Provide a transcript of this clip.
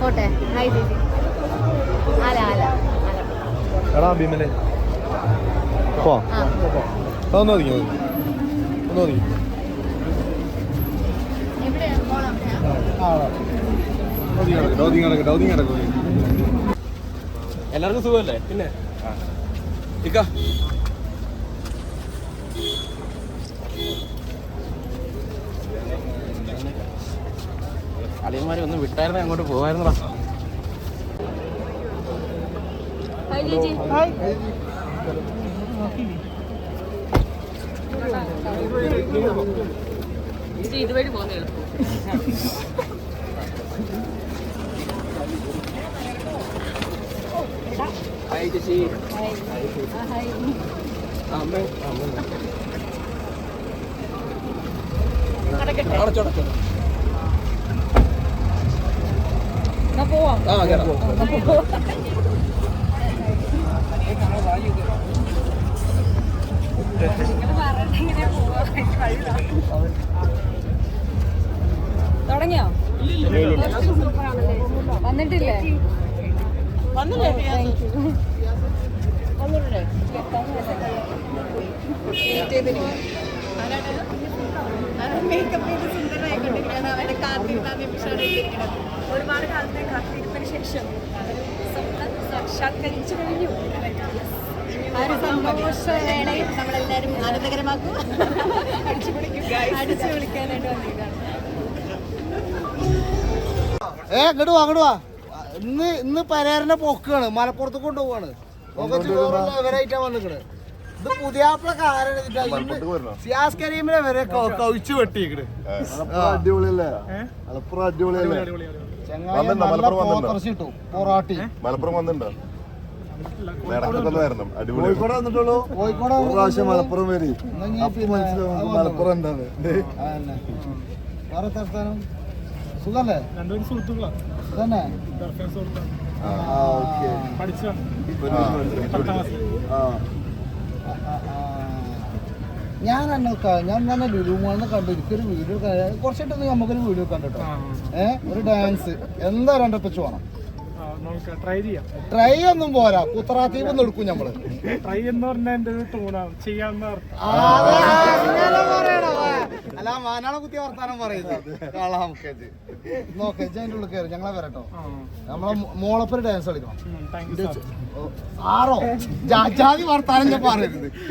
പോട്ടെ. ഹായ് ചേച്ചി ആല ആല. എടാ ഭീമനെ. പോ. ആ. ഒന്ന് ഒതുങ്ങി ഒതുങ്ങി. ഒന്ന് ഒതുങ്ങി. എവിടെയാണ് പോണം ഒതുങ്ങി കിടക്കട്ടെ ഒതുങ്ങി കിടക്കട്ടെ ഒതുങ്ങി കിടക്കട്ടെ. എല്ലാവർക്കും സുഖമല്ലേ? പിന്നെ? ഇക്ക. അളിയന്മാരെ ഒന്ന് വിട്ടായിരുന്നെ അങ്ങോട്ട് ചേച്ചി ചേച്ചി ഇതുവഴി പോകുന്നേ ഹായ് ചേച്ചി ഹായ് അമ്മ നടക്കട്ടെ. അടച്ചോടച്ചോ എന്നാ പോവാം ആ കേട്ടോ തുടങ്ങിയോ വന്നിട്ടില്ലേ വന്നില്ലേ മേക്കപ്പ് ചെയ്ത് സുന്ദരനായിക്കൊണ്ടിരിക്കുകയാണ് അവരുടെ കാത്തിരുന്ന നിമിഷമാണ് ഒരുപാട് കാലത്തെ കാത്തിരിപ്പിന് ശേഷം സാക്ഷാത്കരിച്ചു കഴിഞ്ഞു. ആ ഒരു സന്തോഷ വേളയിൽ നമ്മളെല്ലാവരും ആനന്ദകരമാക്കും. അടിച്ചു പൊളിക്കും അടിച്ചു വിളിക്കാനായിട്ട് വന്നിരിക്കുകയാണ്. ഏ ഇങ്ങോട്ട് വാ ഇന്ന് ഇന്ന് പരേരന്റെ പൊക്കാണ് മലപ്പുറത്ത് കൊണ്ടുപോവാണ്. ഇവരായിട്ടാ വന്നിക്കണ്. ഇത് പുതിയാപ്പിള കാരണം സിയാസ് കരീമിനെ വരെ കവിച്ചു വെട്ടിക്കണ് അടിപൊളിയല്ലേ? മലപ്പുറം അടിപൊളിയല്ലേ? ചങ്ങായി? നല്ല? പോത്തിറച്ചി കിട്ടും പൊറാട്ടി. മലപ്പുറം വന്നിട്ടുണ്ടോ? കോഴിക്കോട് വന്നിട്ടുള്ളൂ. കോഴിക്കോട് പ്രാവശ്യം മലപ്പുറം വരി. മനസ്സിലാവും മലപ്പുറം എന്താണ് അതന്നെ. വേറെ തർത്താനം സുഖല്ലേ? തന്നെ ആ ഓക്കെ. ഞാൻ എന്നെ ക- ഞാൻ തന്നെ ലുലുമാന്ന് കണ്ടു എനിക്കൊരു വീഡിയോ കുറച്ചിട്ടൊന്ന് നമുക്കൊരു വീഡിയോ കണ്ടിട്ടോ ഏ ഒരു ഡാൻസ് എന്താ രണ്ടപ്പിച്ച് വേണം ട്രൈ ഒന്നും പോരാ. കുത്തറാത്തീപ് എടുക്കും നമ്മൾ ട്രൈ എന്ന് പറഞ്ഞാൽ ചെയ്യാന്ന് പറയണോ, മാനാളെ കുത്തിയ വർത്താനം പറയുന്നത്. അതിന്റെ ഉള്ളിൽ കയറി. ഞങ്ങളെ വരട്ടോ. നമ്മളെ മോളപ്പൊരു ഡാൻസ് കളിക്കണം. ആറോ? ജാതി വർത്താനം ഞാൻ പറയരുത്.